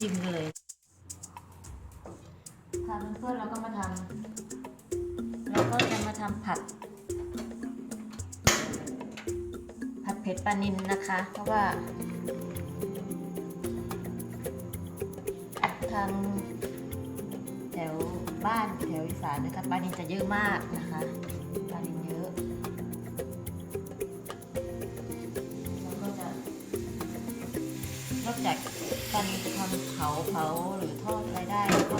จิ้มเลยค่ะเพื่อนเราก็มาทำเราก็จะมาทำผัด ผัดเผ็ดปลานินนะคะ เพราะว่า ทางแถวบ้านแถวอีสานนะคะปลานินจะเยอะมากนะคะปลานินเยอะเราก็จะนอกจาก ปลานินจะทำเผาเผาหรือทอดอะไรได้แล้วก็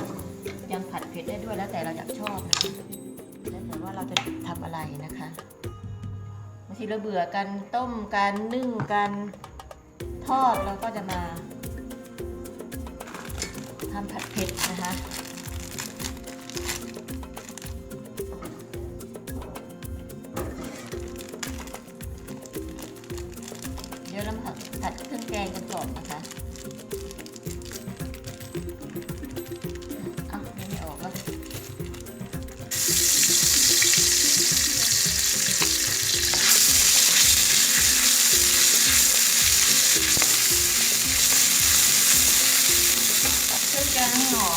ยังผัดเผ็ดได้ด้วยแล้วแต่เราอยากชอบนะแล้วแต่ว่าเราจะทำอะไรนะคะบางทีเราเบื่อกันต้มกันนึ่งกันทอดเราก็จะมาทำผัดเผ็ดนะคะเดี๋ยวเรามาผัดเครื่องแกงกันก่อนนะคะ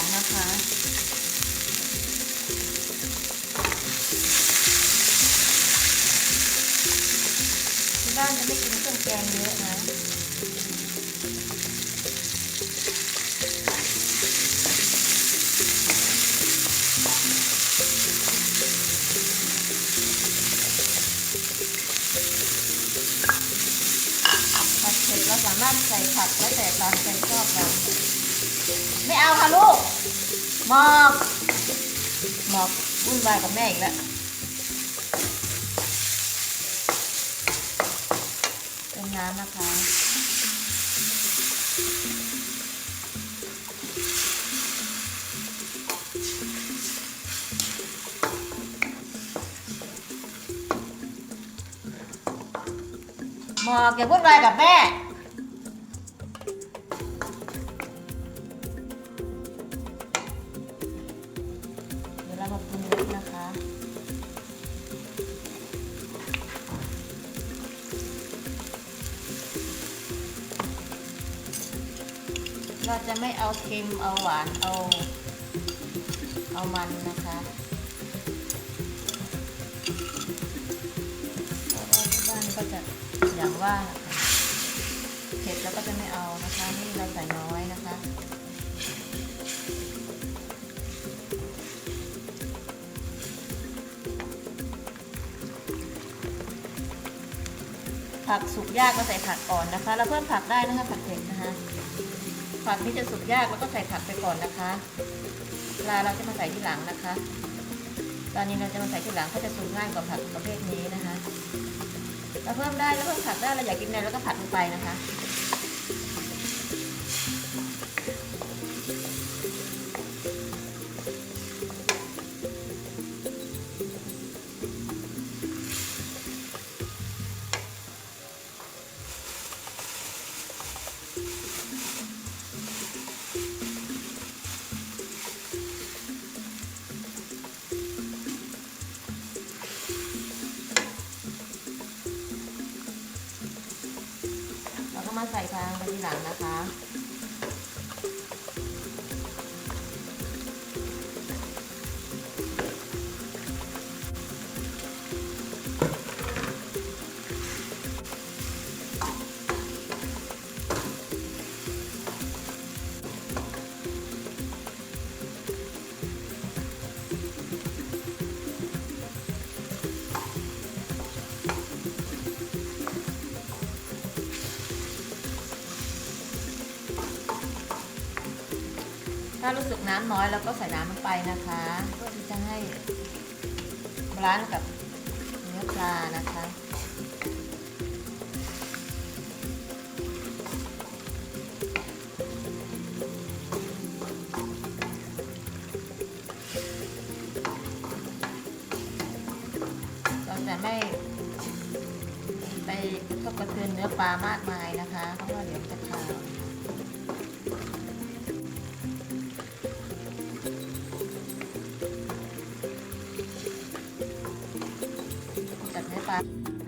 มนะคะ ที่บ้านจะไม่กินเครื่องแกงเยอะนะผัดเผ็ดเราสามารถใส่ผักแล้วแต่ตามใจชอบเรา ไม่เอาค่ะลูกหมอกหมอกวุ่นวายกับแม่อีกแล้วเป็นน้ำนะคะหมอกอย่าพูดอะไรกับแม่ เราจะไม่เอาเค็มเอาหวานเอา เอามันนะคะเพราะว่าที่บ้านก็จะอย่างว่าเผ็ดแล้วก็จะไม่เอานะคะนี่เราใส่น้อยนะคะผักสุกยากก็ใส่ผักก่อนนะคะแล้วเพิ่มผักได้นะคะผักเผ็ดนะคะ ผักนี้จะสุกยากแล้วก็ใส่ผักไปก่อนนะคะปลาเราจะมาใส่ที่หลังนะคะตอนนี้เราจะมาใส่ที่หลังเขาจะสุกง่ายกว่าผักประเภทนี้นะคะ เราเพิ่มได้แล้วเพิ่มผักได้เราอยากกินอะไรแล้วก็ผัดลงไปนะคะ ใส่ทางไปทีหลังนะคะ ถ้ารู้สึกน้ำน้อยเราก็ใส่น้ำลงไปนะคะเพื่อที่จะให้บาลานซ์กับเนื้อปลานะคะเราจะไม่ไปกระทบกระเทือนเนื้อปลามากมายนะคะ เพราะว่าเดี๋ยวจะ Bye.